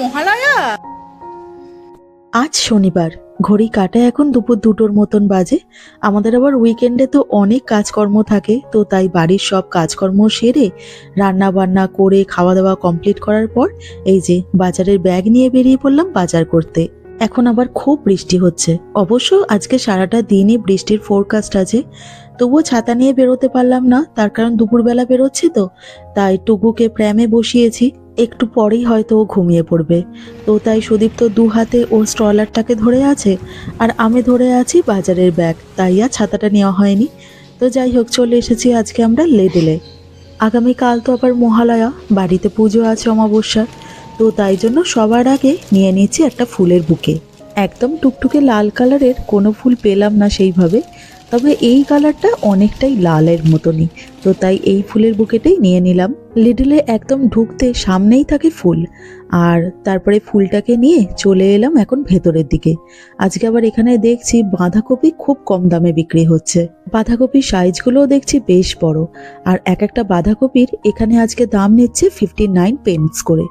মহালয়া? আজ শনিবার, ঘড়ি কাটা এখন দুপুর দুটোর মতন বাজে। আমাদের আবার উইকেন্ডে তো অনেক কাজকর্ম থাকে, তো তাই বাড়ির সব কাজকর্ম সেরে রান্না বান্না করে খাওয়া দাওয়া কমপ্লিট করার পর এই যে বাজারের ব্যাগ নিয়ে বেরিয়ে পড়লাম বাজার করতে। এখন আবার খুব বৃষ্টি হচ্ছে। অবশ্য আজকে সারাটা দিনই বৃষ্টির ফোরকাস্ট আছে। তবুও ছাতা নিয়ে বেরোতে পারলাম না, তার কারণ দুপুরবেলা বেরোচ্ছি তো, তাই টুকুকে প্র্যামে বসিয়েছি। একটু পরেই হয়তো ও ঘুমিয়ে পড়বে। তো তাই সুদীপ্ত দু হাতে ওর স্ট্রলারটাকে ধরে আছে আর আমি ধরে আছি বাজারের ব্যাগ তাই আর ছাতাটা নেওয়া হয়নি। তো যাই হোক, চলে এসেছি আজকে আমরা লেডেলে। আগামীকাল তো আবার মহালয়া, বাড়িতে পুজো আছে অমাবস্যার। তো তাই জন্য সবার আগে নিয়ে নিয়েছি একটা ফুলের বুকে। একদম টুকটুকে লাল কালারের কোনো ফুল পেলাম না সেইভাবে, তবে এই কালারটা অনেকটাই লালের মতনই। তো তাই এই ফুলের বুকেটাই নিয়ে নিলাম। লিডলে একদম ঢুকতে সামনেই থাকে ফুল। আর তারপরে ফুলটাকে নিয়ে চলে এলাম এখন ভেতরের দিকে। আজকে আবার এখানে দেখছি বাঁধাকপি খুব কম দামে বিক্রি হচ্ছে। বাঁধাকপির সাইজগুলোও দেখছি বেশ বড়। আর এক একটা বাঁধাকপির এখানে আজকে দাম নিচ্ছে ফিফটি নাইন পেন্স করে।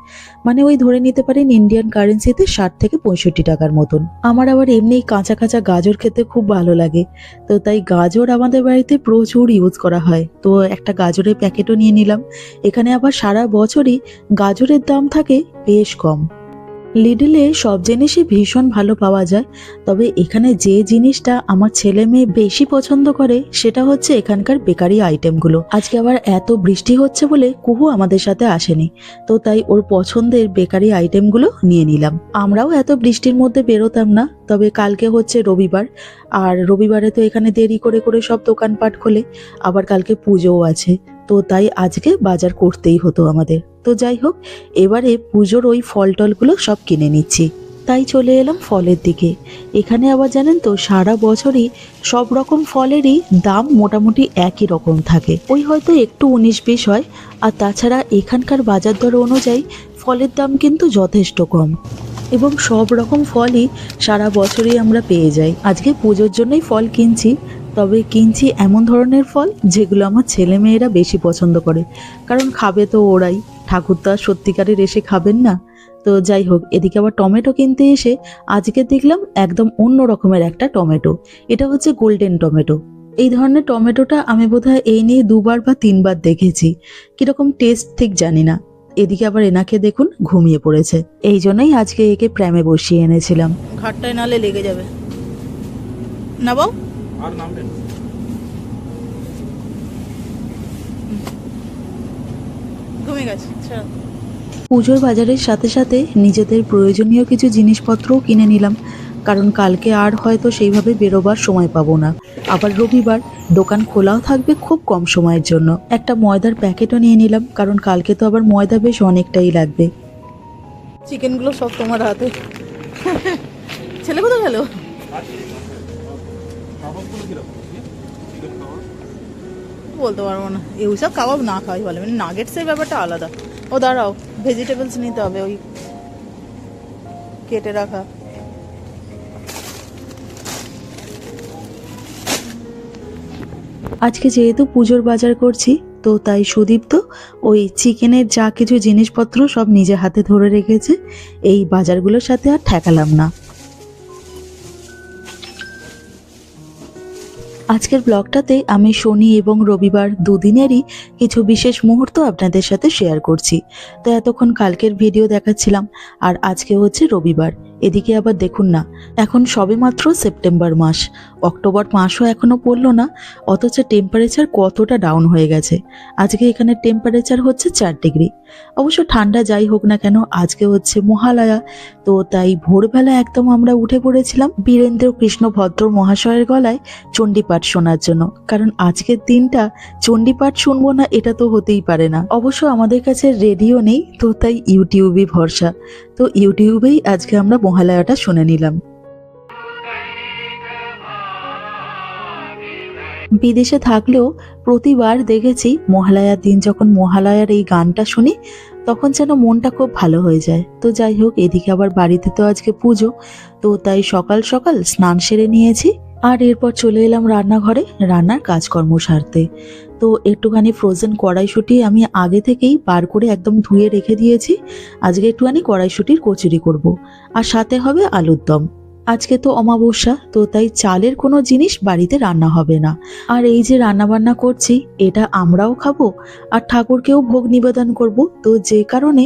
মানে ওই ধরে নিতে পারেন ইন্ডিয়ান কারেন্সিতে ষাট থেকে পঁয়ষট্টি টাকার মতন। আমার আবার এমনি কাঁচা কাঁচা গাজর খেতে খুব ভালো লাগে। তো তাই গাজর আমাদের বাড়িতে প্রচুর ইউজ করা হয়। তো একটা গাজরের প্যাকেটও নিয়ে নিলাম। এখানে আবার সারা বছরই গাজরের দাম থাকে বেশ কম। লিডলে সব জিনিসই ভীষণ ভালো পাওয়া যায়, তবে এখানে যে জিনিসটা আমার ছেলে মেয়ে বেশি পছন্দ করে সেটা হচ্ছে এখানকার বেকারি আইটেমগুলো আজকে আবার এত বৃষ্টি হচ্ছে বলে কুহু আমাদের সাথে আসেনি, তো তাই ওর পছন্দের বেকারি আইটেমগুলো নিয়ে নিলাম। আমরাও এত বৃষ্টির মধ্যে বেরোতাম না, তবে কালকে হচ্ছে রবিবার, আর রবিবারে তো এখানে দেরি করে করে সব দোকানপাট খোলে, আবার কালকে পুজোও আছে। তো তাই আজকে বাজার করতেই হতো আমাদের। তো যাই হোক, এবারে পুজোর ওই ফল টলগুলো সব কিনে নিচ্ছি। তাই চলে এলাম ফলের দিকে। এখানে আবার জানেন তো, সারা বছরই সব রকম ফলেরই দাম মোটামুটি একই রকম থাকে। ওই হয়তো একটু উনিশ বিশ হয়, আর তাছাড়া এখানকার বাজার দর অনুযায়ী ফলের দাম কিন্তু যথেষ্ট কম। এবং সব রকম ফলই সারা বছরই আমরা পেয়ে যাই। আজকে পুজোর জন্যই ফল কিনছি তবে কিনছি এমন ধরনের ফল যেগুলো আমার ছেলে মেয়েরা বেশি পছন্দ করে। কারণ খাবে তো ওরাই। ঠাকুর তো আর সত্যিকারের এসে খাবেন না। তো যাই হোক, এদিকে আবার টমেটো কিনতে এসে আজকে দেখলাম একদম অন্য রকমের একটা টমেটো। এটা হচ্ছে গোল্ডেন টমেটো। এই ধরনের টমেটোটা আমি বোধহয় এই নিয়ে দুবার বা তিনবার দেখেছি। কীরকম টেস্ট ঠিক জানি না। এদিকে আবার এনাকে দেখুন, ঘুমিয়ে পড়েছে। এই জন্যই আজকে একে প্রেমে বসিয়ে এনেছিলাম। ঘাটটায় নালে লেগে যাবে। না বাউ? আর নামবেন গেছে আচ্ছা পুজোর বাজারের সাথে সাথে নিজেদের প্রয়োজনীয় কিছু জিনিসপত্রও কিনে নিলাম কারণ কালকে আর হয়তো সেইভাবে বেরোবার সময় পাবো না। আবার রবিবার দোকান খোলাও থাকবে খুব কম সময়ের জন্য। একটা ময়দার প্যাকেটও নিয়ে নিলাম কারণ কালকে তো আবার ময়দা বেশ অনেকটাই লাগবে। চিকেনগুলো সব তোমার হাতে। ছেলে কোথায় গেল কাবাবগুলো কীরকম চিকেন কাবাব বলতে পারব না। এইসব কাবাব না খাওয়াই ভালো মানে নাগেটসের ব্যাপারটা আলাদা। ও, দাঁড়াও ভেজিটেবলস নিতে হবে ওই কেটে রাখা। আজকে যেহেতু পুজোর বাজার করছি, তো তাই সুদীপ্ত ওই চিকেনের যা কিছু জিনিসপত্র সব নিজে হাতে ধরে রেখেছে, এই বাজারগুলোর সাথে আর ঠেকালাম না। আজকের ব্লগটাতে আমি শনি এবং রবিবার দুদিনেরই কিছু বিশেষ মুহূর্ত আপনাদের সাথে শেয়ার করছি। তো এতক্ষণ কালকের ভিডিও দেখাচ্ছিলাম, আর আজকে হচ্ছে রবিবার। এদিকে আবার দেখুন না, এখন সবেমাত্র সেপ্টেম্বর মাস। অক্টোবর মাসও এখনও পড়ল না, অথচ টেম্পারেচার কতটা ডাউন হয়ে গেছে। আজকে এখানে টেম্পারেচার হচ্ছে চার ডিগ্রি অবশ্য ঠান্ডা যাই হোক না কেন, আজকে হচ্ছে মহালয়া। তো তাই ভোরবেলা একদম আমরা উঠে পড়েছিলাম বীরেন্দ্র কৃষ্ণ ভদ্র মহাশয়ের গলায় চণ্ডীপাঠ শোনার জন্য। কারণ আজকের দিনটা চণ্ডীপাঠ শুনব না, এটা তো হতেই পারে না। অবশ্য আমাদের কাছে রেডিও নেই, তো তাই ইউটিউবই ভরসা। তো ইউটিউবেই আজকে আমরা মহালয়াটা শুনে নিলাম। বিদেশে থাকলেও প্রতিবার দেখেছি মহালয়ার দিন যখন মহালয়ার এই গানটা শুনি, তখন যেন মনটা খুব ভালো হয়ে যায়। তো যাই হোক, এদিকে আবার বাড়িতে তো আজকে পুজো, তো তাই সকাল সকাল স্নান সেরে নিয়েছি। আর এরপর চলে এলাম রান্নাঘরে রান্নার কাজকর্ম সারতে। তো একটুখানি ফ্রোজেন কড়াইশুঁটি আমি আগে থেকেই বার করে একদম ধুয়ে রেখে দিয়েছি আজকে একটুখানি কড়াইশুঁটির কচুরি করব। আর সাথে হবে আলুর দম আজকে তো অমাবস্যা, তো তাই চালের কোনো জিনিস বাড়িতে রান্না হবে না। আর এই যে রান্না বান্না করছি, এটা আমরাও খাব, আর ঠাকুরকেও ভোগ নিবেদন করব। তো যে কারণে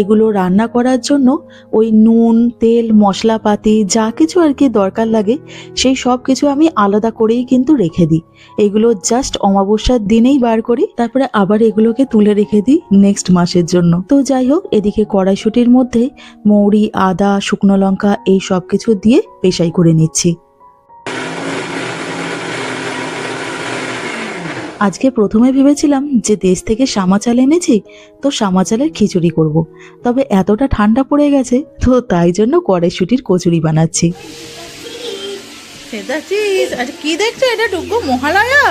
এগুলো রান্না করার জন্য ওই নুন, তেল, মশলাপাতি, যা কিছু আর কি দরকার লাগে, সেই সব কিছু আমি আলাদা করেই কিন্তু রেখে দিই। এগুলো জাস্ট অমাবস্যার দিনেই বার করি, তারপরে আবার এগুলোকে তুলে রেখে দিই নেক্সট মাসের জন্য। তো যাই হোক, এদিকে কড়াইশুটির মধ্যে মৌরি, আদা, শুকনো লঙ্কা, এই সব কিছু দিয়ে পেশাই করে নিচ্ছি। আজকে প্রথমে ভেবেছিলাম যে দেশ থেকে শামা চাল এনেছি, তো শামা চালের খিচুড়ি করব। তবে এতটা ঠান্ডা পড়ে গেছে, তো তাই জন্য কড়াইশুটির কচুরি বানাচ্ছি। আচ্ছা কি দেখছ? এটা ডুগ্গু মহালয়া?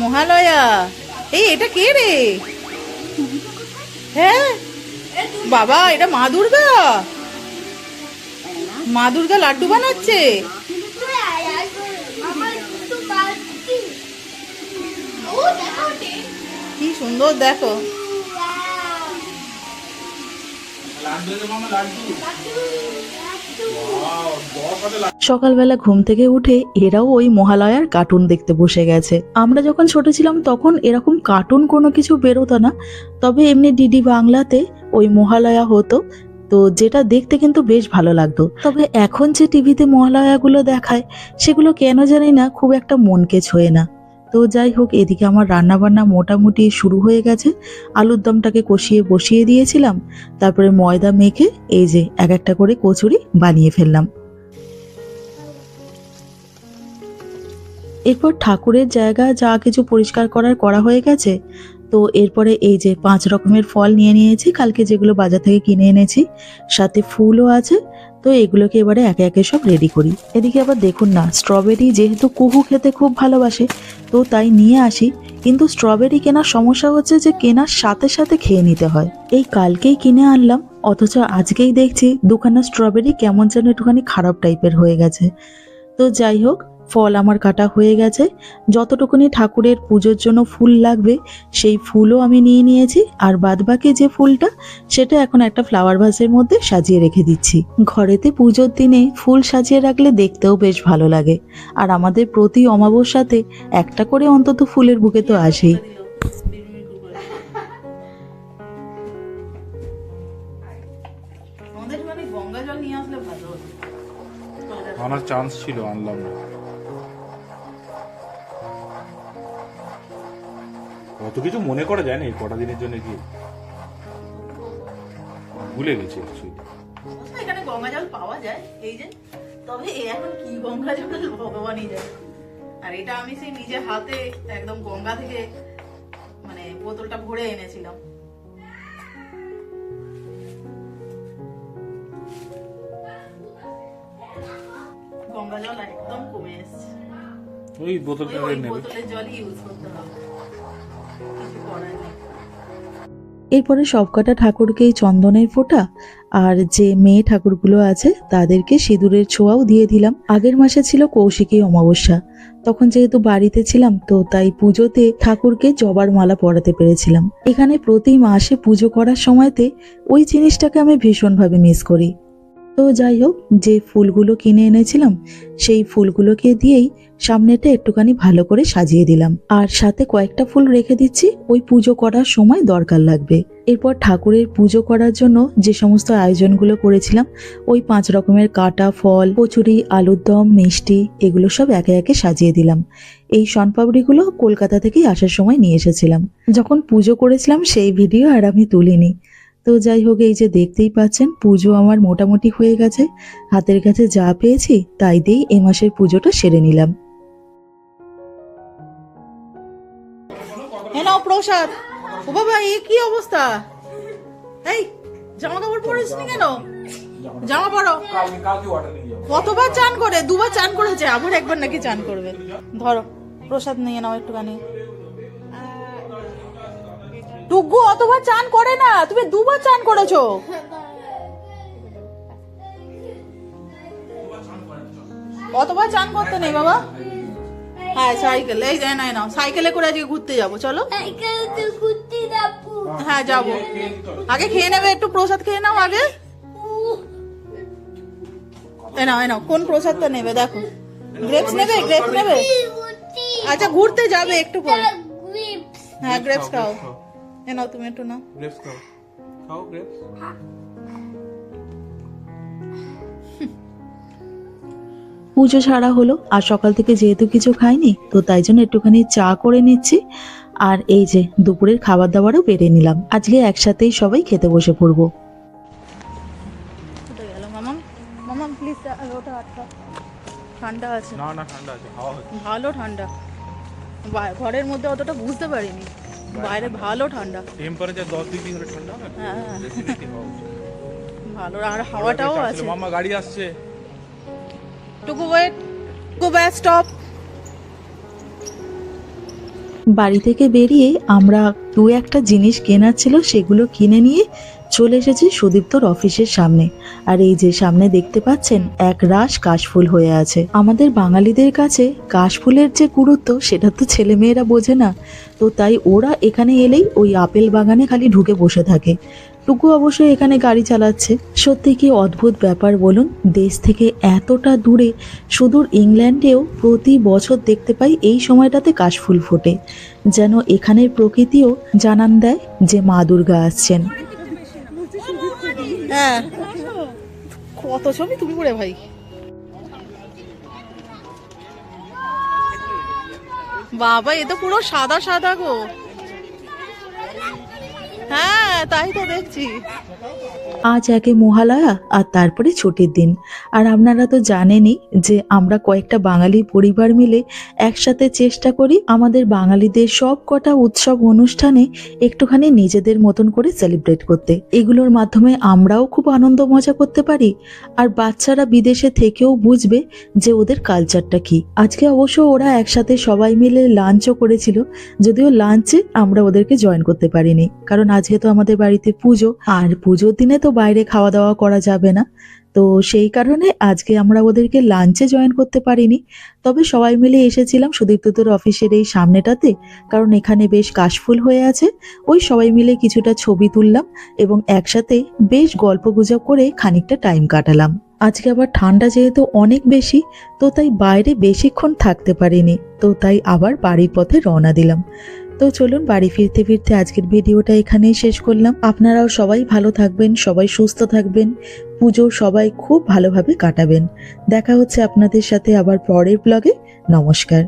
মহালয়া। এই, এটা কে রে? হ্যাঁ? বাবা, এটা মা দুর্গা? মা দুর্গা লাড্ডু বানাচ্ছে? কি সুন্দর, দেখো। সকালবেলা ঘুম থেকে উঠে এরাও ওই মহালয়ার কার্টুন দেখতে বসে গেছে। আমরা যখন ছোট ছিলাম তখন এরকম কার্টুন কোনো কিছু বেরোতো না। তবে এমনি ডিডি বাংলাতে ওই মহালয়া হতো। তো যেটা দেখতে কিন্তু বেশ ভালো লাগতো। তবে এখন যে টিভিতে মহালয়াগুলো দেখায়, সেগুলো কেন জানি না খুব একটা মনকে ছোঁয়ে না। তো যাই হোক, এদিকে আমার রান্না বান্না মোটামুটি শুরু হয়ে গেছে। আলুর দমটাকে কষিয়ে বসিয়ে দিয়েছিলাম। তারপরে ময়দা মেখে এই যে এক একটা করে কচুরি বানিয়ে ফেললাম। এরপর ঠাকুরের জায়গা যা কিছু পরিষ্কার করার করা হয়ে গেছে। তো এরপরে এই যে পাঁচ রকমের ফল নিয়ে নিয়েছি, কালকে যেগুলো বাজার থেকে কিনে এনেছি, সাথে ফুলও আছে, তো এগুলোকে এবারে একে একে সব রেডি করি। এদিকে আবার দেখুন না স্ট্রবেরি যেহেতু কুহু খেতে খুব ভালোবাসে, তো তাই নিয়ে আসি, কিন্তু স্ট্রবেরি কেনার সমস্যা হচ্ছে যে কেনার সাথে সাথে খেয়ে নিতে হয়। এই কালকেই কিনে আনলাম, অথচ আজকেই দেখছি দুখানা স্ট্রবেরি কেমন যেন একটুখানি খারাপ টাইপের হয়ে গেছে। তো যাই হোক ফল আমার কাটা হয়ে গেছে। যতটুকুনি ঠাকুরের পুজোর জন্য ফুল লাগবে সেই ফুলও আমি নিয়ে নিয়েছি। আর বাদবাকি যে ফুলটা সেটা এখন একটা ফ্লাওয়ার ভাসের মধ্যে সাজিয়ে রেখে দিচ্ছি। ঘরেতে পুজোর দিনে ফুল সাজিয়ে রাখলে দেখতেও বেশ ভালো লাগে। আর আমাদের প্রতি অমাবস্যাতে একটা করে অন্তত ফুলের বুকে তো আসেই। আমাদের মানে গঙ্গা জল নিয়ে আসলে ভালো হতো। আনার চান্স ছিল আনলাম না। কত কিছু মনে করা যায় না এই কটা দিনের জন্য কি ভুলে গেছি এখানে গঙ্গা জল পাওয়া যায় এই যে তবে এখন কি গঙ্গা জল? ভগবানই যায় আর এটা আমি সেই নিজে হাতে একদম গঙ্গা থেকে মানে বোতলটা ভরে এনেছিলাম। গঙ্গা জল একদম কমে এসছে। ওই বোতলটা জলই ইউজ করতে হবে। এরপরে সবকটা ঠাকুরকেই চন্দনের ফোঁটা আর যে মেয়ে ঠাকুরগুলো আছে তাদেরকে সিঁদুরের ছোঁয়াও দিয়ে দিলাম। আগের মাসে ছিল কৌশিকী অমাবস্যা। তখন যেহেতু বাড়িতে ছিলাম, তো তাই পুজোতে ঠাকুরকে জবার মালা পরাতে পেরেছিলাম। এখানে প্রতি মাসে পুজো করার সময়তে ওই জিনিসটাকে আমি ভীষণভাবে মিস করি। তো যাই হোক, যে ফুলগুলো কিনে এনেছিলাম, সেই ফুলগুলোকে দিয়েই সামনেটা একটুখানি ভালো করে সাজিয়ে দিলাম। আর সাথে কয়েকটা ফুল রেখে দিচ্ছি, ওই পুজো করার সময় দরকার লাগবে। এরপর ঠাকুরের পুজো করার জন্য যে সমস্ত আয়োজনগুলো করেছিলাম, ওই পাঁচ রকমের কাটা ফল, কচুরি, আলুর দম, মিষ্টি, এগুলো সব একে একে সাজিয়ে দিলাম। এই শনপাপড়িগুলো কলকাতা থেকেই আসার সময় নিয়ে এসেছিলাম। যখন পুজো করেছিলাম, সেই ভিডিও আর আমি তুলিনি। তো যাই হোক, এই যে দেখতেই পাচ্ছেন, পুজো আমার মোটামুটি হয়ে গেছে। হাতের কাছে যা পেয়েছি, তাই দিয়েই এ মাসের পুজোটা সেরে নিলাম। নাও প্রসাদ। ও বাবা এ কি অবস্থা? এই জামা কাপড় পরিস নি কেন? জামা পরো। কতবার চান করে? দুবার চান করেছে, আবার একবার নাকি চান করবে। ধরো, প্রসাদ নিয়ে নাও একটুখানি। টুকু অতবার চান করে না, তুমি দুবার চান করেছ। অতবার চান করতে নেই বাবা। হ্যাঁ সাইকেল, এই যে নাই নাও, সাইকেলে করে আজকে ঘুরতে যাব, চলো। হ্যাঁ যাব। আগে খেয়ে নেবে, একটু প্রসাদ খেয়ে নাও আগে। এ নাও এ নাও, কোন প্রসাদটা নেবে, দেখো। গ্রেপস নেবে গ্রেপস নেবে? আচ্ছা ঘুরতে যাবে একটু পরে। হ্যাঁ গ্রেপস খাও। এ নাও তুমি একটু নাও গ্রেপস খাও খাও গ্রেপস পুজো ছাড়া হলো আর সকাল থেকে যেহেতু কিছু খাইনি তো তাই জন্য একটুখানি চা করে নিচ্ছি। আর এই যে দুপুরের খাবার দাবারও বেড়ে নিলাম। আজকে একসাথেই সবাই খেতে বসে পড়ব। মামাম? মামাম প্লিজ ওটা আটকা ঠান্ডা আছে। না না ঠান্ডা আছে ভালো ঠান্ডা। বা- ঘরের মধ্যে অতটা বুঝতে পারিনি। বাইরে ভালো ঠান্ডা। টেম্পারেচার দশ ডিগ্রি হলে ঠান্ডা হ্যাঁ হচ্ছে ভালো আর হাওয়াটাও আছে। মামা গাড়ি আসছে। টুকু ওয়েট টুকু ব্যাক স্টপ বাড়ি থেকে বেরিয়ে আমরা দু একটা জিনিস কেনার ছিল সেগুলো কিনে নিয়ে চলে এসেছি সুদীপ্তর অফিসের সামনে। আর এই যে সামনে দেখতে পাচ্ছেন, এক রাশ কাশফুল হয়ে আছে। আমাদের বাঙালিদের কাছে কাশফুলের যে গুরুত্ব, সেটা তো ছেলেমেয়েরা বোঝে না। তো তাই ওরা এখানে এলেই ওই আপেল বাগানে খালি ঢুকে বসে থাকে। টুকু অবশ্যই এখানে গাড়ি চালাচ্ছে। সত্যি কি অদ্ভুত ব্যাপার বলুন? দেশ থেকে এতটা দূরে, সুদূর ইংল্যান্ডেও প্রতি বছর দেখতে পাই এই সময়টাতে কাশফুল ফোটে। যেন এখানের প্রকৃতিও জানান দেয় যে মা দুর্গা আসছেন। হ্যাঁ। কত ছবি তুমি করে ভাই? বাবা এ তো পুরো সাদা সাদা গো। হ্যাঁ তাই তো দেখছি। আজ একে মহালয়া আর তারপরে ছুটির দিন। আর আপনারা তো জানেনই যে আমরা কয়েকটা বাঙালি পরিবার মিলে একসাথে চেষ্টা করি আমাদের বাঙালিদের সব কটা উৎসব অনুষ্ঠানে একটুখানি নিজেদের মতন করে সেলিব্রেট করতে। এগুলোর মাধ্যমে আমরাও খুব আনন্দ মজা করতে পারি। আর বাচ্চারা বিদেশে থেকেও বুঝবে যে ওদের কালচারটা কি। আজকে অবশ্য ওরা একসাথে সবাই মিলে লাঞ্চও করেছিল, যদিও লাঞ্চে আমরা ওদেরকে জয়েন করতে পারিনি। কারণ আজকে তো আমাদের বাড়িতে পুজো, আর পুজোর দিনে তো বাইরে খাওয়া দাওয়া করা যাবে না। তো সেই কারণে আজকে আমরা ওদেরকে লাঞ্চে জয়েন করতে পারিনি। তবে সবাই মিলে এসেছিলাম সুদীপ্ততর অফিসের এই সামনেটাতে, কারণ এখানে বেশ কাশফুল হয়ে আছে। ওই সবাই মিলে কিছুটা ছবি তুললাম এবং একসাথে বেশ গল্প গুজব করে খানিকটা টাইম কাটালাম। আজকে আবার ঠান্ডা যেহেতু অনেক বেশি, তো তাই বাইরে বেশিক্ষণ থাকতে পারিনি। তো তাই আবার বাড়ির পথে রওনা দিলাম। তো চলুন বাড়ি ফিরতে ফিরতে আজকের ভিডিওটা এখানেই শেষ করলাম। আপনারাও সবাই ভালো থাকবেন, সবাই সুস্থ থাকবেন, পুজো সবাই খুব ভালোভাবে কাটাবেন। দেখা হচ্ছে আপনাদের সাথে আবার পরের ব্লগে নমস্কার।